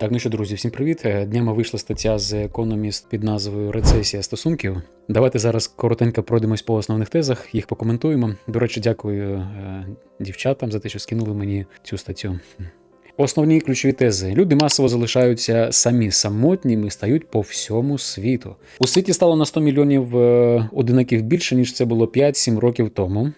Так, ну що, друзі, всім привіт. Е, Днями вийшла стаття з Economist під назвою Рецесія стосунків. Давайте зараз коротенько пройдемось по основних тезах, їх покоментуємо. До речі, дякую е, дівчатам за те, що скинули мені цю статтю. Основні ключові тези: люди масово залишаються самі самотніми, стають по всьому світу. У світі стало на 100 мільйонів е, одинаків більше ніж це було 5-7 років тому.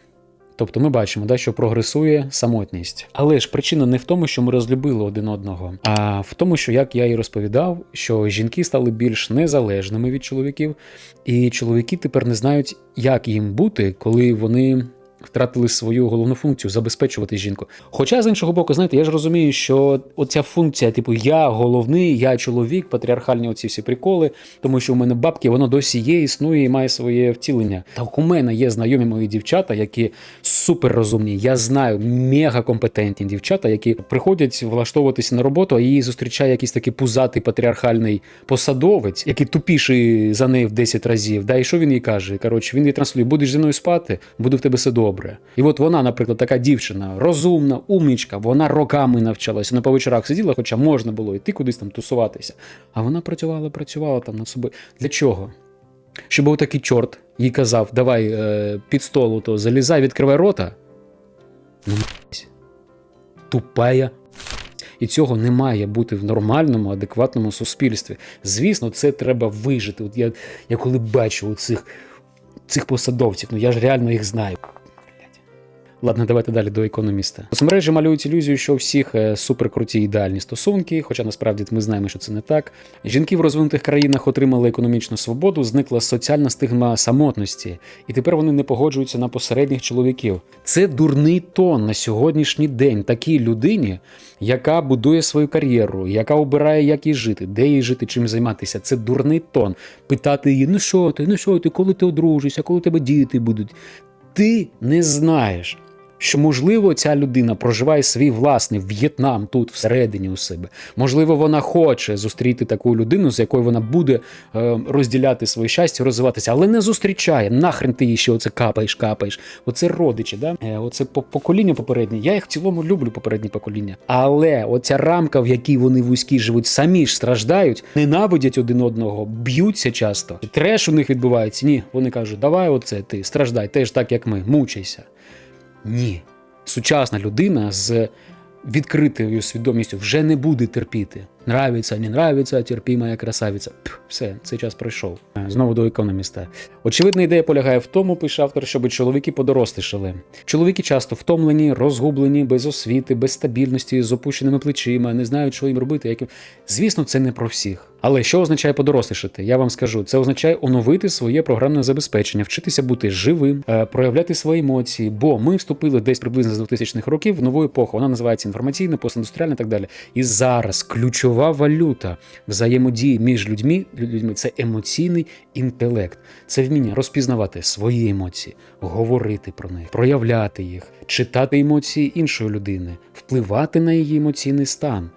Тобто ми бачимо, да, що прогресує самотність. Але ж причина не в тому, що ми розлюбили один одного, а в тому, що, як я і розповідав, що жінки стали більш незалежними від чоловіків, і чоловіки тепер не знають, як їм бути, коли вони. Втратили свою головну функцію забезпечувати жінку. Хоча з іншого боку, знаєте, я ж розумію, що оця функція, типу, я головний, я чоловік, патріархальні оці всі приколи, тому що у мене бабки, воно досі є, існує і має своє втілення. Так у мене є знайомі мої дівчата, які супер розумні. Я знаю мега компетентні дівчата, які приходять влаштовуватися на роботу, а її зустрічає якийсь такий пузатий патріархальний посадовець, який тупіший за неї в 10 разів. Да, і що він їй каже? Коротше, він їй транслює: будеш зі мною спати, буде в тебе все добре. І от вона, наприклад, така дівчина, розумна, умнічка, вона роками навчалася. На по вечорах сиділа, хоча можна було йти кудись там тусуватися. А вона працювала, працювала там над собою. Для чого? Щоб був такий чорт їй казав: давай е, під столу то залізай, відкривай рота. Ну, тупая. І цього не має бути в нормальному, адекватному суспільстві. Звісно, це треба вижити. От я, я коли бачу цих, цих посадовців, ну я ж реально їх знаю. Ладно, давайте далі до економіста. Соцмережі малюють ілюзію, що у всіх е, суперкруті ідеальні стосунки, хоча насправді ми знаємо, що це не так. Жінки в розвинутих країнах отримали економічну свободу, зникла соціальна стигма самотності, і тепер вони не погоджуються на посередніх чоловіків. Це дурний тон на сьогоднішній день такій людині, яка будує свою кар'єру, яка обирає, як їй жити, де їй жити, чим займатися. Це дурний тон. Питати її: ну що ти, ну що ти, коли ти одружишся, коли тебе діти будуть. Ти не знаєш, що можливо ця людина проживає свій власний В'єтнам тут всередині у себе. Можливо, вона хоче зустріти таку людину, з якою вона буде е, розділяти своє щастя, розвиватися, але не зустрічає. Нахрен ти їй ще оце капаєш, капаєш. Оце родичі, да? Е, оце покоління попереднє. Я їх в цілому люблю попередні покоління. Але оця рамка, в якій вони вузькі живуть, самі ж страждають, ненавидять один одного, б'ються часто. Треш у них відбувається. Ні, вони кажуть, давай оце ти страждай, теж так як ми, мучайся. Ні. Сучасна людина з відкритою свідомістю вже не буде терпіти. Нравиться, не нравиться, терпіма красавиця. Все, цей час пройшов. Е, Знову до економіста. Очевидна ідея полягає в тому, пише автор, щоб чоловіки подорослішали. Чоловіки часто втомлені, розгублені, без освіти, без стабільності, з опущеними плечима, не знають, що їм робити. Як... Звісно, це не про всіх. Але що означає подорослішати? Я вам скажу, це означає оновити своє програмне забезпечення, вчитися бути живим, е, проявляти свої емоції. Бо ми вступили десь приблизно з 2000-х років в нову епоху. Вона називається інформаційна, постіндустріальна і так далі. І зараз ключова валюта взаємодії між людьми, людьми це емоційний інтелект, це вміння розпізнавати свої емоції, говорити про них, проявляти їх, читати емоції іншої людини, впливати на її емоційний стан.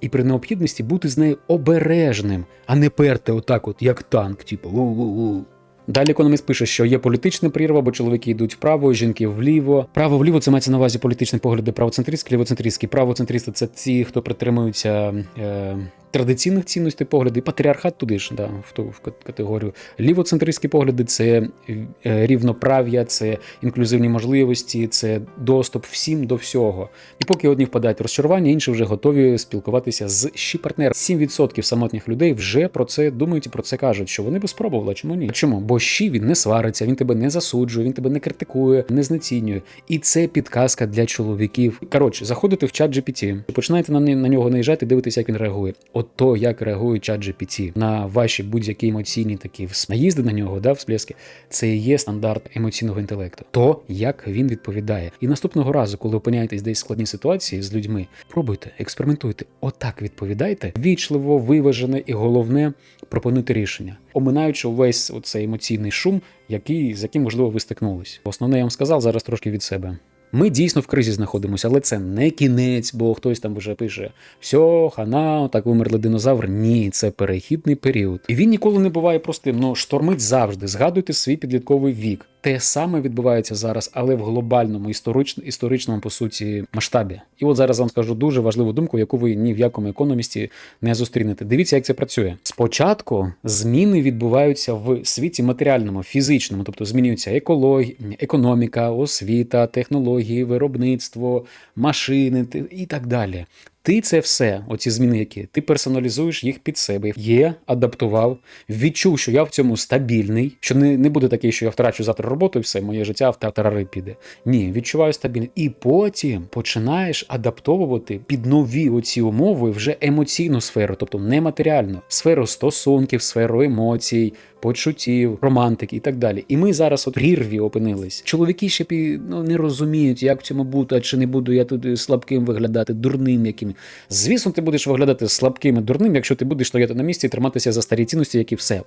І при необхідності бути з нею обережним, а не перти отак, от як танк, типу у-у-у. Далі економіст пише, що є політична прірва, бо чоловіки йдуть вправо, жінки вліво. Право вліво це мається на увазі політичні погляди правоцентристські, лівоцентристські. Правоцентристи це ті, хто притримуються е, традиційних цінностей погляди, патріархат туди ж, да, в ту в категорію. Лівоцентристські погляди це е, рівноправ'я, це інклюзивні можливості, це доступ всім до всього. І поки одні впадають в розчарування, інші вже готові спілкуватися з ще партнером. 7% самотніх людей вже про це думають і про це кажуть, що вони би спробували. Чому ні? Чому? Бо щі він не свариться, він тебе не засуджує, він тебе не критикує, не знецінює. І це підказка для чоловіків. Коротше, заходите в чат GPT, починаєте на, на нього наїжджати, дивитися, як він реагує. От то, як реагує чат GPT на ваші будь-які емоційні такі наїзди на нього, да, всплески, це і є стандарт емоційного інтелекту. То, як він відповідає. І наступного разу, коли опиняєтесь десь в складній ситуації з людьми, пробуйте, експериментуйте, отак відповідайте, вічливо, виважене і головне пропонуйте рішення, оминаючи увесь оцей емоційний шум, який з яким можливо ви стикнулись. Основне я вам сказав зараз трошки від себе. Ми дійсно в кризі знаходимося, але це не кінець, бо хтось там вже пише: все, хана, так вимерли динозаври. Ні, це перехідний період. І він ніколи не буває простим. Ну штормить завжди. Згадуйте свій підлітковий вік. Те саме відбувається зараз, але в глобальному історично, історичному по суті масштабі. І от зараз вам скажу дуже важливу думку, яку ви ні в якому економісті не зустрінете. Дивіться, як це працює. Спочатку зміни відбуваються в світі матеріальному, фізичному, тобто змінюється екологія, економіка, освіта, технології, виробництво, машини і так далі. Ти це все, оці зміни, які ти персоналізуєш їх під себе. Є, адаптував, відчув, що я в цьому стабільний, що не, не буде такий, що я втрачу завтра роботу, і все, моє життя в тарари піде. Ні, відчуваю стабільність. І потім починаєш адаптовувати під нові оці умови вже емоційну сферу, тобто не матеріальну, сферу стосунків, сферу емоцій, почуттів, романтики і так далі. І ми зараз от в прірві опинились. Чоловіки ще ну, не розуміють, як в цьому бути, а чи не буду я тут слабким виглядати, дурним яким. Звісно, ти будеш виглядати слабким і дурним, якщо ти будеш стояти на місці і триматися за старі цінності, які все.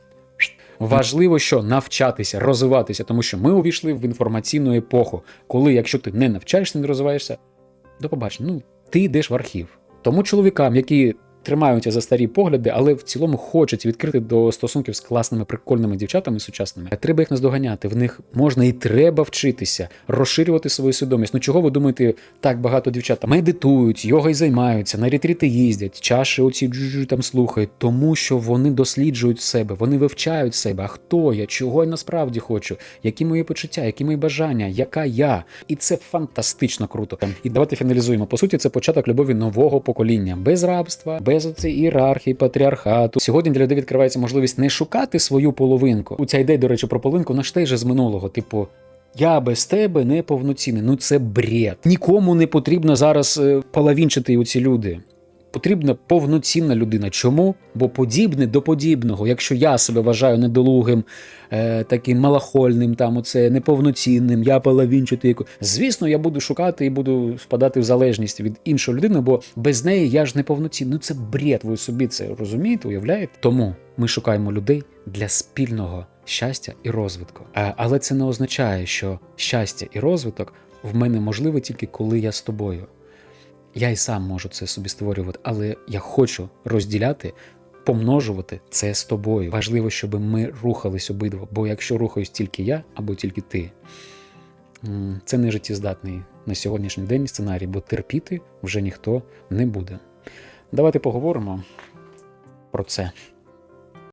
Важливо, що навчатися, розвиватися, тому що ми увійшли в інформаційну епоху, коли, якщо ти не навчаєшся, не розвиваєшся, до побачення, ну ти йдеш в архів. Тому чоловікам, які тримаються за старі погляди, але в цілому хочуть відкрити до стосунків з класними, прикольними дівчатами сучасними. Треба їх наздоганяти. В них можна і треба вчитися, розширювати свою свідомість. Ну чого ви думаєте, так багато дівчат медитують, йогою займаються, на ретріти їздять, чаші оці там слухають, тому що вони досліджують себе, вони вивчають себе. А хто я, чого я насправді хочу, які мої почуття, які мої бажання, яка я. І це фантастично круто. І давайте фіналізуємо. По суті, це початок любові нового покоління, без рабства, без оцеї ієрархії, патріархату. Сьогодні для людей відкривається можливість не шукати свою половинку. У ця ідея, до речі, про половинку наш теж з минулого, типу. Я без тебе не повноцінний. Ну це бред. Нікому не потрібно зараз е, половинчити оці люди. Потрібна повноцінна людина. Чому? Бо подібне до подібного. Якщо я себе вважаю недолугим, е, таким малахольним, там оце неповноцінним, я яко- Звісно, я буду шукати і буду впадати в залежність від іншої людини, бо без неї я ж неповноцінний. Ну це бред. Ви собі це розумієте, уявляєте? Тому ми шукаємо людей для спільного щастя і розвитку. Е, Але це не означає, що щастя і розвиток в мене можливе тільки коли я з тобою. Я і сам можу це собі створювати, але я хочу розділяти, помножувати це з тобою. Важливо, щоб ми рухались обидва. Бо якщо рухаюсь тільки я або тільки ти, це не життєздатний на сьогоднішній день сценарій, бо терпіти вже ніхто не буде. Давайте поговоримо про це.